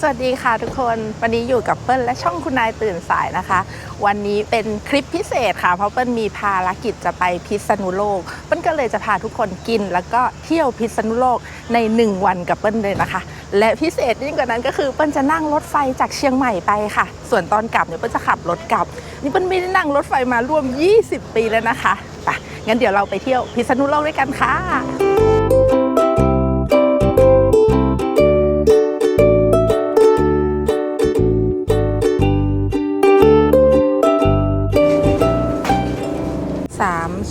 สวัสดีค่ะทุกคนวันนี้อยู่กับเปิ้ลและช่องคุณนายตื่นสายนะคะ วันนี้เป็นคลิปพิเศษค่ะ เพราะเปิ้ลมีภารกิจจะไปพิษณุโลก เปิ้ลก็เลยจะพาทุกคนกิน แล้วก็เที่ยวพิษณุโลกใน 1 วันกับเปิ้ลเลยนะคะ และพิเศษยิ่งกว่านั้นก็คือเปิ้ลจะนั่งรถไฟจากเชียงใหม่ไปค่ะ ส่วนตอนกลับเนี่ยเปิ้ลจะขับรถกลับ นี่เปิ้ลไม่ได้นั่งรถไฟมาร่วม 20 ปีแล้วนะคะไปงั้นเดี๋ยวเราไปเที่ยวพิษณุโลกด้วยกันค่ะ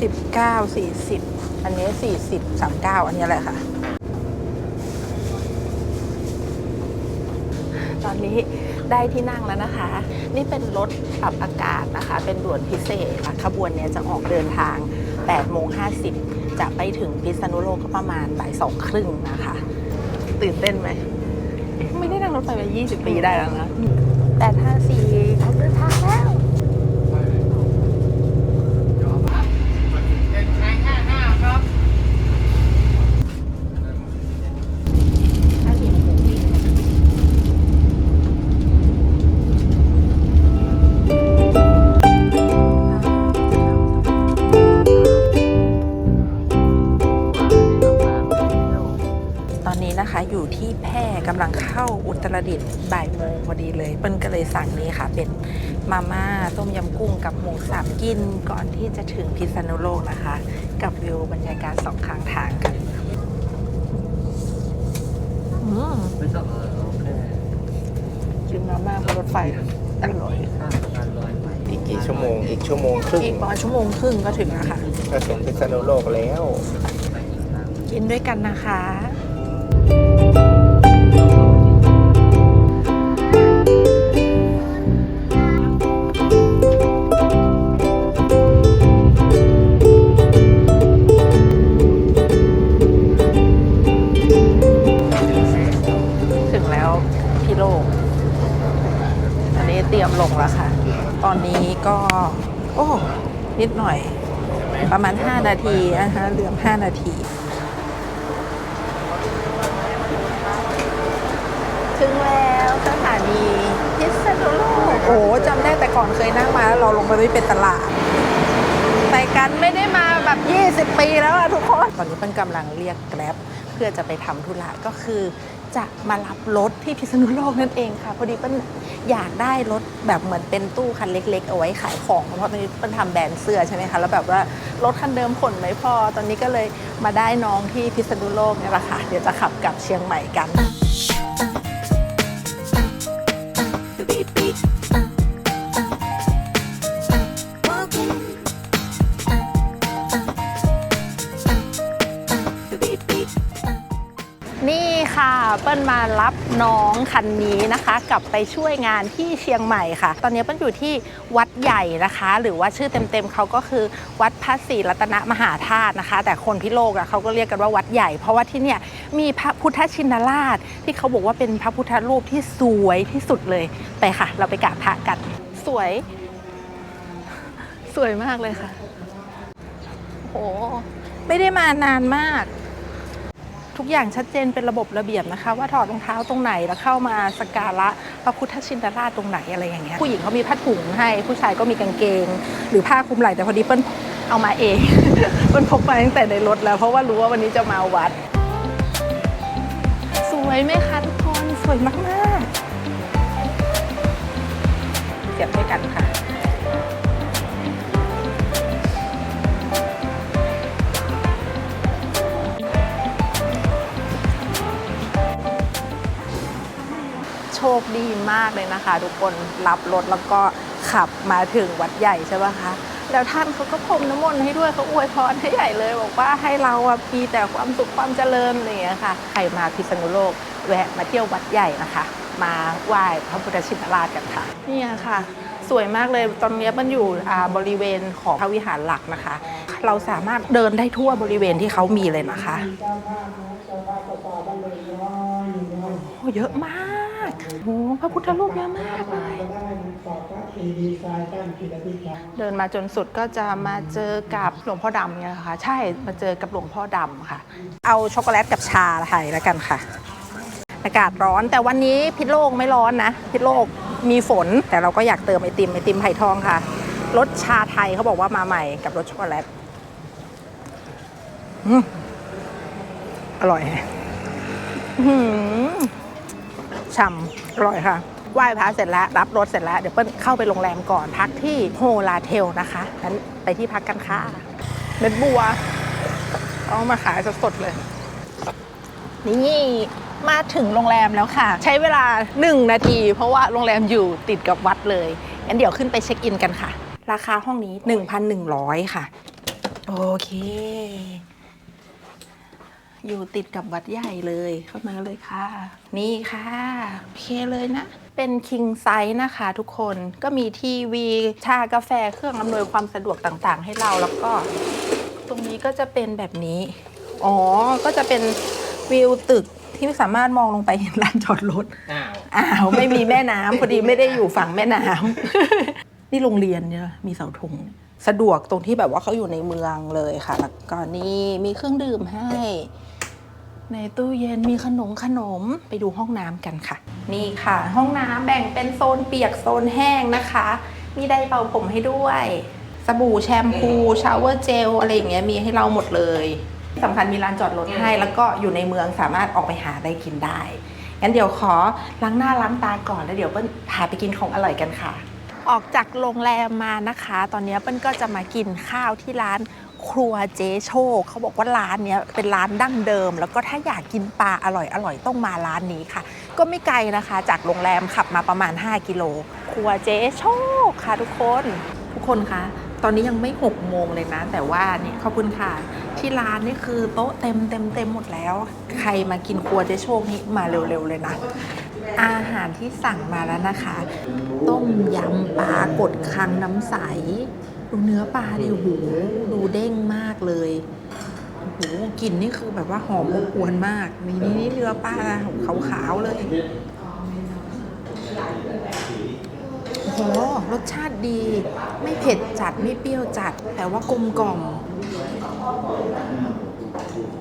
สิบเก้าสี่สิบอันนี้สี่สิบสามเก้าอันนี้แหละค่ะ ตอนนี้ได้ที่นั่งแล้วนะคะ นี่เป็นรถปรับอากาศนะคะ เป็นด่วนพิเศษค่ะขบวนนี้จะออกเดินทาง8โมง50 จะไปถึงพิษณุโลกก็ประมาณบ่ายสองครึ่งนะคะ ตื่นเต้นไหม ไม่ได้นั่งรถไฟมา 20 ปีได้แล้วนะแต่ถ้าสี่เขาเดินทางแล้ว นก่อนที่จะถึงพิษณุโลกนะคะ กับวิวบรรยากาศสองข้างทางกันอืมไม่ต้องเอาโอเคกินมาม่าบนรถไฟอร่อยห้าพันร้อยไปอีกกี่ชั่วโมง อีกชั่วโมงครึ่งอีกประมาณชั่วโมงครึ่งก็ถึงแล้วค่ะก็ถึงพิษณุโลกแล้วไปอีกครั้งกินด้วยกันนะคะ งแล้วค่ะ ตอนนี้ก็ โอ้นิดหน่อย ประมาณ 5 นาทีนะคะเหลือ5นาที ถึงแล้วสถานีพิษณุโลกโอ้จำได้แต่ก่อนเคยนั่งมาแล้วเราลงไปไม่เป็นตลาดไปกันไม่ได้มาแบบ 20 ปีแล้วอะทุกคน ตอนนี้เปิ้ลกำลังเรียกแกร็บเพื่อจะไปทำธุระก็คือจะมารับรถที่พิษณุโลกนั่นเองค่ะ พอดีเปิ้ล อยากได้รถแบบเหมือนเป็นตู้คันเล็ก ๆ เอาไว้ขายของ เพราะตอนนี้เปิ้ลทำแบรนด์เสื้อใช่ไหมคะแล้วแบบว่ารถคันเดิมขนไม่พอ ตอนนี้ก็เลยมาได้น้องที่พิษณุโลกเนี่ยแหละค่ะเดี๋ยวจะขับกลับเชียงใหม่กัน เปิ้ลมารับน้องคันนี้นะคะ กลับไปช่วยงานที่เชียงใหม่ค่ะ ตอนนี้เปิ้ลอยู่ที่วัดใหญ่นะคะ หรือว่าชื่อเต็มๆเขาก็คือวัดพระศรีรัตนมหาธาตุนะคะ แต่คนพิโลกอะเขาก็เรียกกันว่าวัดใหญ่ เพราะว่าที่เนี่ยมีพระพุทธชินราช ที่เขาบอกว่าเป็นพระพุทธรูปที่สวยที่สุดเลยไปค่ะ เราไปกราบพระกันสวย สวยมากเลยค่ะโอ้โหไม่ได้มานานมาก ทุกอย่างชัดเจนเป็นระบบระเบียบนะคะ ว่าถอดรองเท้าตรงไหนแล้วเข้ามาสกการะพระพุทธชินราชตรงไหนอะไรอย่างเงี้ยผู้หญิงเขามีผ้าถุงให้ ผู้ชายก็มีกางเกง หรือผ้าคลุมไหล่แต่พอดีเปิ้ลเอามาเองเปิ้ลพกมาตั้งแต่ในรถแล้วเพราะว่ารู้ว่าวันนี้จะมาวัด สวยไหมคะทุกคนสวยมากๆเสียบด้วยกันค่ะ คดีมากเลยนะคะ ทุกคนรับรถแล้วก็ขับมาถึงวัดใหญ่ใช่ปะคะแล้วท่านเขาก็พรมน้ำมนต์ให้ด้วยเขาอวยพรให้ใหญ่เลย บอกว่าให้เราอะมีแต่ความสุขความเจริญอะไรอย่างเงี้ยค่ะใครมาพิษณุโลกแวะมาเที่ยววัดใหญ่นะคะ มาไหว้พระพุทธชินราชกันค่ะนี่ค่ะ สวยมากเลยตอนนี้มันอยู่บริเวณของพระวิหารหลักนะคะ เราสามารถเดินได้ทั่วบริเวณที่เขามีเลยนะคะโอ้เยอะมาก โอ้พระพุทธรูปเยอะมากเลย เดินมาจนสุดก็จะมาเจอกับหลวงพ่อดำเนี่ยค่ะ ใช่มาเจอกับหลวงพ่อดำค่ะ เอาช็อกโกแลตกับชาไทยแล้วกันค่ะ อากาศร้อนแต่วันนี้พิษโลกไม่ร้อนนะ พิษโลกมีฝนแต่เราก็อยากเติมไอติมไอติมไผ่ทองค่ะรสชาไทยเขาบอกว่ามาใหม่กับรสช็อกโกแลตอร่อยอื ฉ่ำอร่อยค่ะไหว้พระเสร็จแล้วรับรถเสร็จแล้ว เดี๋ยวเปิ้ลเข้าไปโรงแรมก่อนพักที่โฮลาเทลนะคะงั้นไปที่พักกันค่ะเม็ดบัว เอามาขายสดๆเลย นี่มาถึงโรงแรมแล้วค่ะ ใช้เวลา 1 นาที เพราะว่าโรงแรมอยู่ติดกับวัดเลยงั้นเดี๋ยวขึ้นไปเช็คอินกันค่ะ ราคาห้องนี้ 1,100 ค่ะ โอเค อยู่ติดกับวัดใหญ่เลยเข้ามาเลยค่ะ นี่ค่ะโอเคเลยนะ เป็นคิงไซส์นะคะทุกคนก็มีทีวีชากาแฟเครื่องอำนวยความสะดวกต่างๆ ให้เราแล้วก็ ตรงนี้ก็จะเป็นแบบนี้ อ๋อ ก็จะเป็นวิวตึกที่สามารถมองลงไปเห็นลานจอดรถ อ้าวอ้าว ไม่มีแม่น้ำพอดีไม่ได้อยู่ฝั่งแม่น้ำ นี่โรงเรียนเนี่ยมีเสาธงสะดวกตรงที่แบบว่าเขาอยู่ในเมืองเลยค่ะ แล้วก็นี่มีเครื่องดื่มให้ ในตู้เย็นมีขนมขนมไปดูห้องน้ำกันค่ะ นี่ค่ะ ห้องน้ำแบ่งเป็นโซนเปียกโซนแห้งนะคะ มีไดร์เป่าผมให้ด้วย สบู่แชมพูชาวเวอร์เจลอะไรอย่างเงี้ยมีให้เราหมดเลยสำคัญมีลานจอดรถให้ แล้วก็อยู่ในเมืองสามารถออกไปหาได้กินได้งั้นเดี๋ยวขอล้างหน้าล้างตาก่อนแล้วเดี๋ยวเปิ้ลพาไปกินของอร่อยกันค่ะ ออกจากโรงแรมมานะคะ ตอนนี้เปิ้ลก็จะมากินข้าวที่ร้าน ครัวเจ๊โชคเขาบอกว่าร้านเนี้ยเป็นร้านดั้งเดิม แล้วก็ถ้าอยากกินปลาอร่อยอร่อยต้องมาร้านนี้ค่ะ ก็ไม่ไกลนะคะ จากโรงแรมขับมาประมาณ 5 กิโล ครัวเจ๊โชคค่ะทุกคนทุกคนคะตอนนี้ยังไม่6โมงเลยนะ แต่ว่าเนี่ยขอบคุณค่ะ ที่ร้านนี่คือโต๊ะเต็มเต็มเต็มหมดแล้ว ใครมากินครัวเจ๊โชคนี่มาเร็วๆเลยนะอาหารที่สั่งมาแล้วนะคะ ต้มยำปลากดคังน้ำใส ดูเนื้อปลาดิโอ้โหดูเด้งมากเลยโอ้โหกลิ่นนี่คือแบบว่าหอมอบอวนมากนี่นี่นี่เนื้อปลาขาวๆเลยโอ้โหรสชาติดี ไม่เผ็ดจัดไม่เปรี้ยวจัด แต่ว่ากลมกล่อม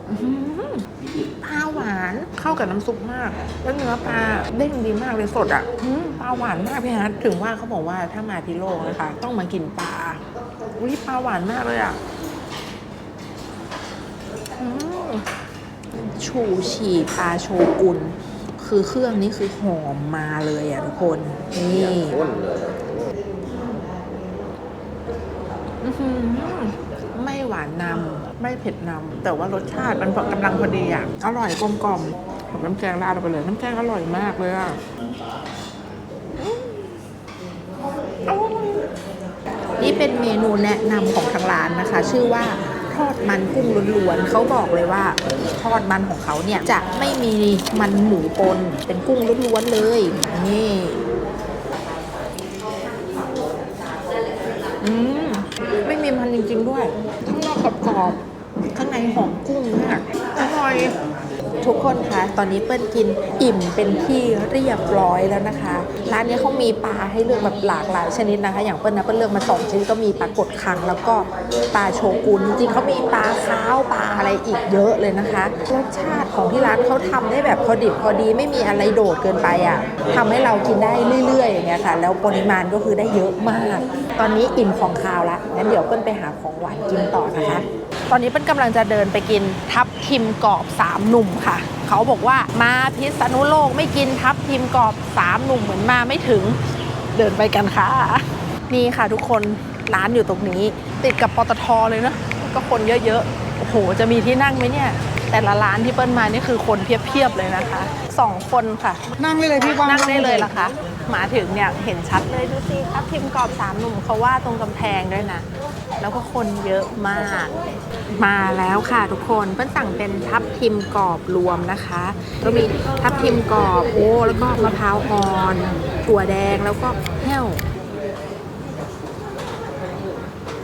อื้อหือ ปลาหวานเข้ากับน้ำซุปมาก แล้วเนื้อปลาเด้งดีมากเลยสดอะปลาหวานมากพี่ฮัทถึงว่าเขาบอกว่าถ้ามาที่โลกนะคะ ต้องมากินปลาอุ้ยปลาหวานมากเลยอะชูชีปลาโชกุน คือเครื่องนี้คือหอมมาเลยอะทุกคน นี่ไม่หวานนำ ไม่เผ็ดนำแต่ว่ารสชาติมันกำลังพอดีอะอร่อยกลมกล่อมผมน้ำแกงราดลงไปเลยน้ำแกงอร่อยมากเลยอะนี่เป็นเมนูแนะนำของทางร้านนะคะ ชื่อว่าทอดมันกุ้งล้วนๆเขาบอกเลยว่าทอดมันของเขาเนี่ยจะไม่มีมันหมูปนเป็นกุ้งล้วนๆเลยนี่อืมไม่มีมันจริงๆด้วย ข้างนอ กรอบๆข้างในหอมกุ้งมากอร่อย ทุกคนคะตอนนี้เปิ้ลกินอิ่มเป็นที่เรียบร้อยแล้วนะคะ ร้านนี้เขามีปลาให้เลือกแบบหลากหลายชนิดนะคะ อย่างเปิ้ลนะเปิ้ลเลือกมาสองชนิดก็มีปลากดคัง แล้วก็ปลาโชกุนจริงเขามีปลาค้าวปลาอะไรอีกเยอะเลยนะคะรสชาติของที่ร้านเขาทำได้แบบพอดิบพอดีไม่มีอะไรโดดเกินไปอะทำให้เรากินได้เรื่อยๆอย่างเงี้ยค่ะ แล้วปริมาณก็คือได้เยอะมาก ตอนนี้อิ่มของคาวแล้วงั้นเดี๋ยวเปิ้ลไปหาของหวานกินต่อนะคะ ตอนนี้เป็นกำลังจะเดินไปกินทับทิมกรอบสามหนุ่มค่ะ เขาบอกว่ามาพิษณุโลกไม่กินทับทิมกรอบสามหนุ่มเหมือนมาไม่ถึงเดินไปกันค่ะ นี่ค่ะทุกคนร้านอยู่ตรงนี้ ติดกับปตทเลยนะก็คนเยอะๆโอ้โห จะมีที่นั่งไหมเนี่ย แต่ละร้านที่เปิ้ลมานี่คือคนเพียบๆเลยนะคะสองคนค่ะ นั่งได้เลยพี่ว่างนั่งได้เลยเหรอคะมาถึงเนี่ยเห็นชัดเลยดูสิครับทิมกรอบสามหนุ่มเขาว่าตรงกำแพงด้วยนะ แล้วก็คนเยอะมาก มาแล้วค่ะทุกคนเปิ้ลสั่งเป็นทับทิมกรอบรวมนะคะ ก็มีทับทิมกรอบโอ้แล้วก็มะพร้าวอ่อนถั่วแดงแล้วก็แห้ว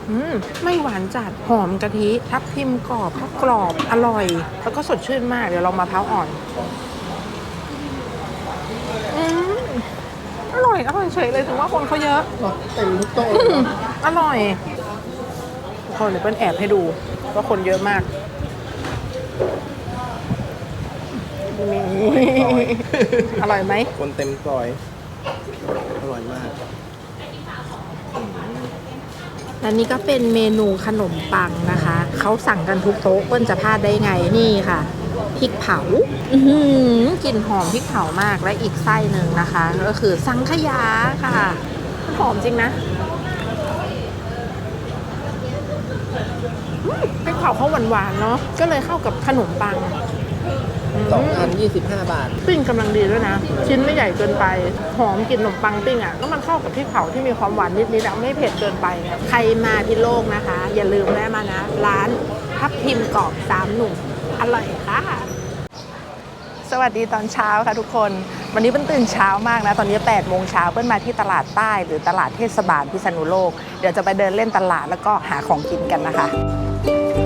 อืม ไม่หวานจัด หอมกะทิ ทับทิมกรอบก็กรอบ อร่อย แล้วก็สดชื่นมาก เดี๋ยวลองมะพร้าวอ่อน อืมอร่อย อร่อยเฉยเลยถึงว่าคนเขาเยอะเต็มทุกโต๊ะอืมอร่อยทุกคนเดี๋ยวเปิ้ลแอบให้ดูว่าคนเยอะมากโอ้โหมีอร่อยไหม คนเต็มซอย อร่อยมาก และนี่ก็เป็นเมนูขนมปังนะคะ เขาสั่งกันทุกโต๊ะเปิ้ลจะพลาดได้ไงนี่ค่ะพริกเผาอือหือกลิ่นหอมพริกเผามากและอีกไส้หนึ่งนะคะ ก็คือสังขยาค่ะหอมจริงนะพริกเผาเขาหวานๆเนาะก็เลยเข้ากับขนมปัง สองพันยี่สิบห้าบาท ปิ้งกำลังดีด้วยนะ ชิ้นไม่ใหญ่เกินไป หอมกลิ่นขนมปังปิ้งอะแล้วมันเข้ากับพริกเผาที่มีความหวานนิดๆอะไม่เผ็ดเกินไปไงใครมาพิโลกนะคะ อย่าลืมแวะมานะ ร้านทับทิมกรอบสามหนุ่มอร่อยค่ะ สวัสดีตอนเช้าค่ะทุกคน วันนี้เปิ้ลตื่นเช้ามากนะ ตอนนี้8โมงเช้าเปิ้ลมาที่ตลาดใต้หรือตลาดเทศบาลพิษณุโลก เดี๋ยวจะไปเดินเล่นตลาดแล้วก็หาของกินกันนะคะ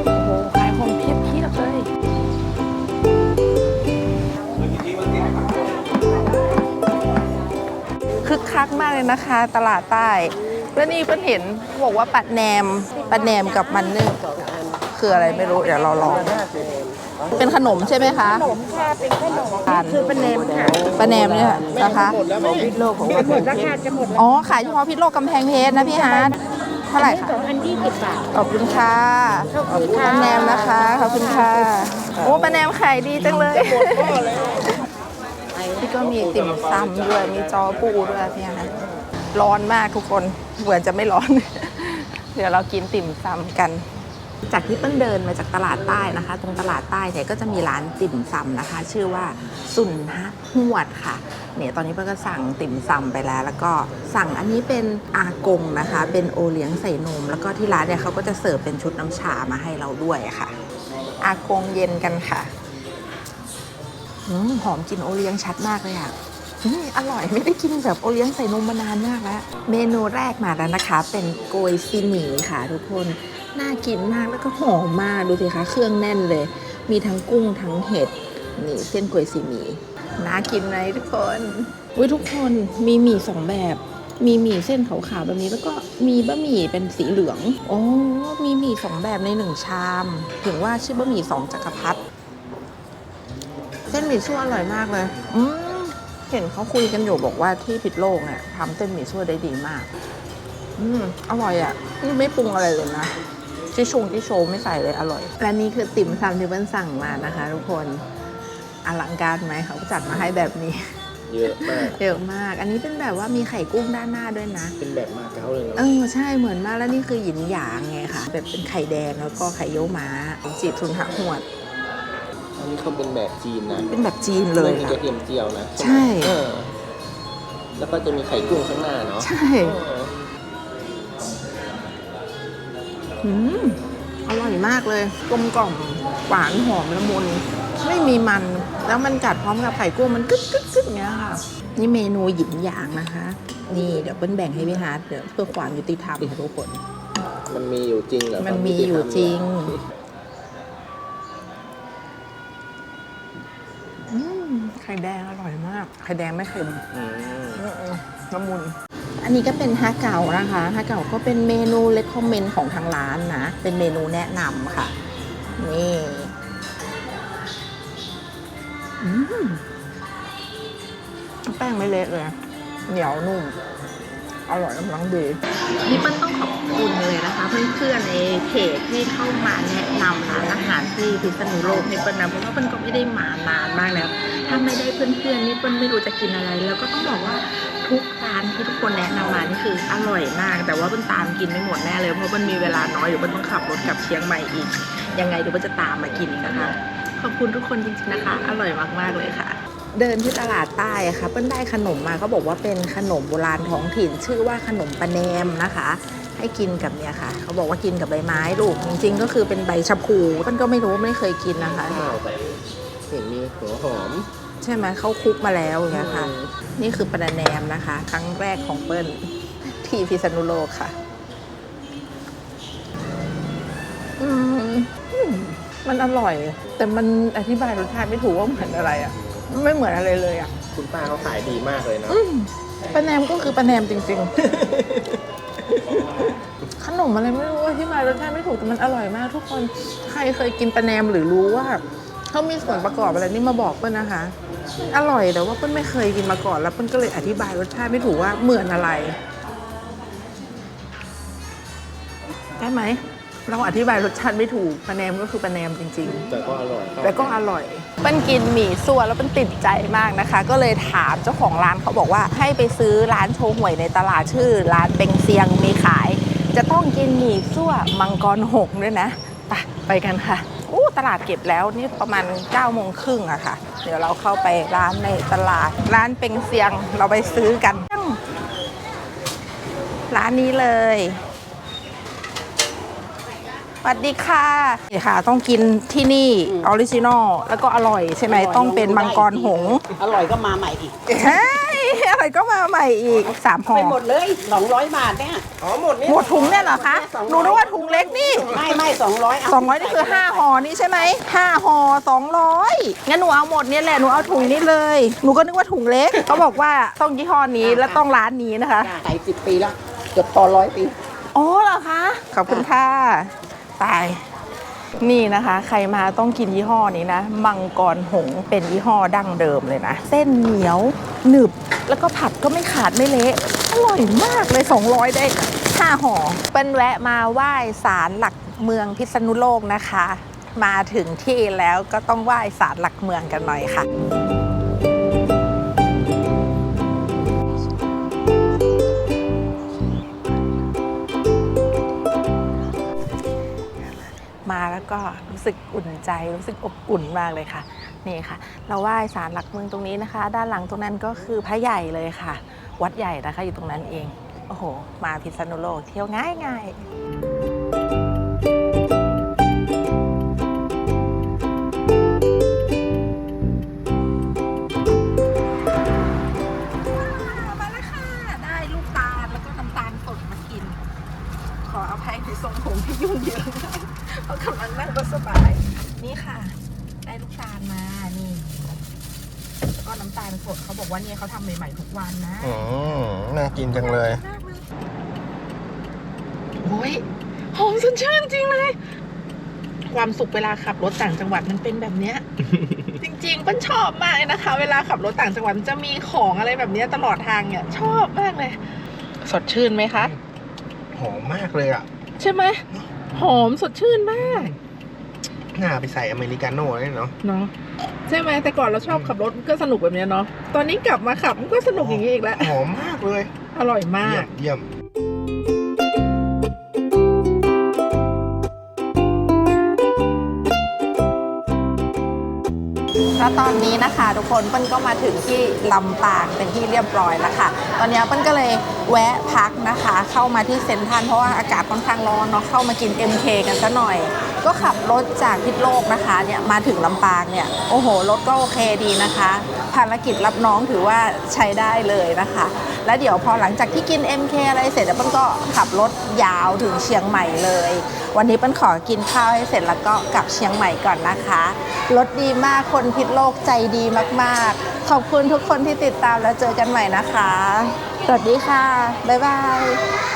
โอ้โหขายของเพียบเพียบๆเลย คึกคักมากเลยนะคะ ตลาดใต้ แล้วนี่เพิ่นเห็นบอกว่าปัดแหนมปัดแหนมกับมันนึ่งคืออะไรไม่รู้เดี๋ยวเราลองเป็นขนมใช่ไหมคะขนมค่ะเป็นขนมคือปลาแหนมค่ะปลาแหนมเนี่ยนะคะพิษโลกของวันหมดราคาจะหมดอ๋อขายเฉพาะพิษโลกกำแพงเพชรนะพี่ฮาร์ดเท่าไหร่คะสองพันยี่สิบบาทขอบคุณค่ะปลาแหนมนะคะขอบคุณค่ะโอ้ปลาแหนมขายดีจังเลยพี่ ก็มีติ่มซำด้วย มีจอปูด้วยพี่ฮาร์ดร้อนมากทุกคนเหมือนจะไม่ร้อน เดี๋ยวเรากินติ่มซำกัน จากที่เปิ้ลเดินมาจากตลาดใต้นะคะ ตรงตลาดใต้เนี่ยก็จะมีร้านติ่มซำนะคะ ชื่อว่าสุนฮะหวดค่ะเนี่ยตอนนี้เปิ้ลก็สั่งติ่มซำไปแล้ว แล้วก็สั่งอันนี้เป็นอากงนะคะ เป็นโอเลี้ยงใส่นม แล้วก็ที่ร้านเนี่ยเขาก็จะเสิร์ฟเป็นชุดน้ำชามาให้เราด้วยค่ะ อากงเย็นกันค่ะอืม หอมกลิ่นโอเลี้ยงชัดมากเลยอะอร่อยไม่ได้กินแบบโอเลี้ยงใส่นมมานานมากแล้ว เมนูแรกมาแล้วนะคะ เป็นโกยซีหมี่ค่ะทุกคนน่ากินมากแล้วก็หอมมากดูสิคะ เครื่องแน่นเลย มีทั้งกุ้งทั้งเห็ดนี่เส้นโกยซีหมี่น่ากินไหมทุกคนอุ้ยทุกคนมีหมี่สองแบบ มีหมี่เส้นขาวๆแบบนี้แล้วก็มีบะหมี่เป็นสีเหลืองโอ้มีหมี่สองแบบในหนึ่งชาม ถึงว่าชื่อบะหมี่สองจักรพรรดิ ส้นหมี่ชั่วอร่อยมากเลย อืมเห็นเขาคุยกันอยู่บอกว่าที่พิษโลกเนี่ยทำเส้นหมี่ซั่วได้ดีมาก อืมอร่อยอะ่ะนี่ไม่ปรุงอะไรเลยนะที่ชงที่โชว์ไม่ใส่เลยอร่อย และนี่คือติ่มซำที่เบิ้ลสั่งมานะคะ ทุกคนอลังการไหมเขาจัดมาให้แบบนี้ เยอะมาก เยอะมาก อันนี้เป็นแบบว่ามีไข่กุ้งด้านหน้าด้วยนะ เป็นแบบมาเก๊าเลยเนาะเออใช่เหมือนมากแล้วนี่คือหยินหยางไงค่ะแบบเป็นไข่แดงแล้วก็ไข่เยี่ยวม้าจีบทุนหักหวด อันนี้เขาเป็นแบบจีนนะเป็นแบบจีนเลยไม่มีค่ะ กระเทียมเจียวนะใช่เออแล้วก็จะมีไข่กุ้งข้างหน้าเนาะใช่เอออืมอร่อยมากเลย กลมกล่อมหวานหอมละมุน ไม่มีมัน แล้วมันกัดพร้อมกับไข่กุ้งมันกึ๊กกึ๊กกึ๊กอย่างเงี้ยค่ะ นี่เมนูหยินหยางนะคะ นี่เดี๋ยวเปิ้ลแบ่งให้พี่ฮาร์ดเดี๋ยวเพื่อความยุติธรรมทุกคน มันมีอยู่จริงเหรอมันมีอยู่จริงอืมไข่ แดงอร่อยมาก ไข่แดงไม่เค็มอืมอืมๆละมุน อันนี้ก็เป็นฮาเก่านะคะฮาเก่าก็เป็นเมนูเล c คอมเมนต์ของทางร้านนะ เป็นเมนูแนะนำค่ะ นี่ อืมแป้งไม่เละเลย เหนียวนุ่ม อร่อยกำลังดีนี่เปิ้ลต้องขอบ คุณเลยนะคะ เพื่อนๆในเพจที่เข้ามาแนะนำร้านอาหารที่พิษณุโลกให้เปิ้ลนะเพราะว่าเปิ้ลก็ไม่ได้มานานมากแล้ว ถ้าไม่ได้เพื่อนๆนี่เปิ้ลไม่รู้จะกินอะไร แล้วก็ต้องบอกว่าทุกร้านที่ทุกคนแนะนำมานี่คืออร่อยมาก แต่ว่าเปิ้ลตามกินไม่หมดแน่เลยเพราะเปิ้ลมีเวลาน้อยอยู่เปิ้ลต้องขับรถกลับเชียงใหม่อีก ยังไงเดี๋ยวเปิ้ลจะตามมากินนะคะ ขอบคุณทุกคนจริงๆนะคะ อร่อยมากๆเลยค่ะเดินที่ตลาดใต้ค่ะเปิ้ลได้ขนมมาเขาบอกว่าเป็นขนมโบราณท้องถิ่น ชื่อว่าขนมปะแนมนะคะ ให้กินกับเนี่ยค่ะ เขาบอกว่ากินกับใบไม้ลูก จริงๆ ก็คือเป็นใบชะพูเปิ้ลก็ไม่รู้ไม่เคยกินนะคะ ข้าวแบบเห็นมีหัวหอมใช่ไหมเขาคลุกมาแล้วอย่างเงี้ยค่ะ นี่คือปลาแนมนะคะ ครั้งแรกของเปิ้ลที่พิษณุโลกค่ะอืมอืมมันอร่อย แต่มันอธิบายรสชาติไม่ถูกว่าเหมือนอะไรอะ ไม่เหมือนอะไรเลยอะคุณป้าเขาขายดีมากเลยเนาะอืมปลาแนมก็คือปลาแนมจริงๆข นมอะไรไม่รู้อธิบายรสชาติไม่ถูกแต่มันอร่อยมาก ทุกคนใครเคยกินปลาแนมหรือรู้ว่าเขามีส่วนประกอบอะไรนี่มาบอกเปิ้ลนะคะ อร่อยแต่ว่าเปิ้ลไม่เคยกินมาก่อนแล้วเปิ้ลก็เลยอธิบายรสชาติไม่ถูกว่าเหมือนอะไรได้ไหมเราอธิบายรสชาติไม่ถูกปลาแนมก็คือปลาแนมจริง ๆ แต่ก็อร่อยแต่ก็อร่อยเปิ้ลกินหมี่ซั่วแล้วเปิ้ลติดใจมากนะคะ ก็เลยถามเจ้าของร้านเขาบอกว่าให้ไปซื้อร้านโชว์หวยในตลาดชื่อ ร้านเป็งเซียงมีขาย จะต้องกินหมี่ซั่วมังกรหงด้วยนะไปไปกันค่ะอู้ตลาดเก็บแล้วนี่ประมาณ9ก้าโมงครึ่งอะค่ะ เดี๋ยวเราเข้าไปร้านในตลาด ร้านเป็งเซียงเราไปซื้อกัน ร้านนี้เลย วัสดีค่ะนี่ค่ะ ต้องกินที่นี่ออริจินอลแล้วก็อร่อยใช่ไหมต้องเป็นมังกรหงส์อร่อยก็มาใหม่อีกเฮ้ยอะไรก็มาใหม่อีกสามห่อไปหมดเลยสองร้อยบาทเนี่ยอ๋อหมดนี่หมดถุงเนี่ยเหรอคะหนูนึกว่าถุงเล็กนี่ไม่ไม่สองร้อยสองร้อยนี่คือห้าห่อนี่ใช่ไหมห้าห่อสองร้อยงั้นหนูเอาหมดเนี่ยแหละหนูเอาถุงนี้เลยหนูก็นึกว่าถุงเล็กเขาบอกว่าต้องยี่ห้อนี้และต้องร้านนี้นะคะขายสิบปีแล้วเกือบต่อร้อยปีอ๋อเหรอคะขอบคุณค่ะ ตาย นี่นะคะ ใครมาต้องกินยี่ห้อนี้นะ มังกรหงเป็นยี่ห้อดั้งเดิมเลยนะ เส้นเหนียวหนึบ แล้วก็ผัดก็ไม่ขาดไม่เละ อร่อยมากเลย 200 ได้5ห่อเป็นแวะมาไหว้ศาลหลักเมืองพิษณุโลกนะคะ มาถึงที่แล้วก็ต้องไหว้ศาลหลักเมืองกันหน่อยค่ะ แล้วก็รู้สึกอุ่นใจ รู้สึกอบอุ่นมากเลยค่ะ นี่ค่ะ เราไหว้ศาลหลักเมืองตรงนี้นะคะ ด้านหลังตรงนั้นก็คือพระใหญ่เลยค่ะ วัดใหญ่นะคะอยู่ตรงนั้นเอง โอ้โห มาพิษณุโลกเที่ยวง่ายง่าย ความสุขเวลาขับรถต่างจังหวัดมันเป็นแบบเนี้ย จริงๆเปิ้ลชอบมากเลยนะคะ เวลาขับรถต่างจังหวัดมันจะมีของอะไรแบบเนี้ยตลอดทางเนี่ยชอบมากเลย สดชื่นไหมคะ หอมมากเลยอะ ใช่ไหมหอมสดชื่นมากน่าไปใส่อเมริกาโน่เลยเนาะเนาะใช่ไหมแต่ก่อนเราชอบขับรถก็สนุกแบบเนี้ยเนาะตอนนี้กลับมาขับมันก็สนุกอย่างนี้อีกแล้วหอมมากเลย อร่อยมาเยี่ยกมเยี่ยม แล้วตอนนี้นะคะ ทุกคนเปิ้ลก็มาถึงที่ลำปางเป็นที่เรียบร้อยแล้วค่ะ ตอนนี้เปิ้ลก็เลยแวะพักนะคะ เข้ามาที่เซ็นทรัลเพราะว่าอากาศค่อนข้างร้อนเนาะเข้ามากิน MK กันซะหน่อย ก็ขับรถจากพิษโลกนะคะเนี่ยมาถึงลำปางเนี่ยโอ้โหรถก็โอเคดีนะคะ ภารกิจรับน้องถือว่าใช้ได้เลยนะคะ แล้วเดี๋ยวพอหลังจากที่กิน MK อะไรเสร็จแล้วเปิ้ลก็ขับรถยาวถึงเชียงใหม่เลย วันนี้เปิ้ลขอกินข้าวให้เสร็จแล้วก็กลับเชียงใหม่ก่อนนะคะรถดีมากคนพิษโลกใจดีมากๆ ขอบคุณทุกคนที่ติดตามแล้วเจอกันใหม่นะคะสวัสดีค่ะบ๊ายบาย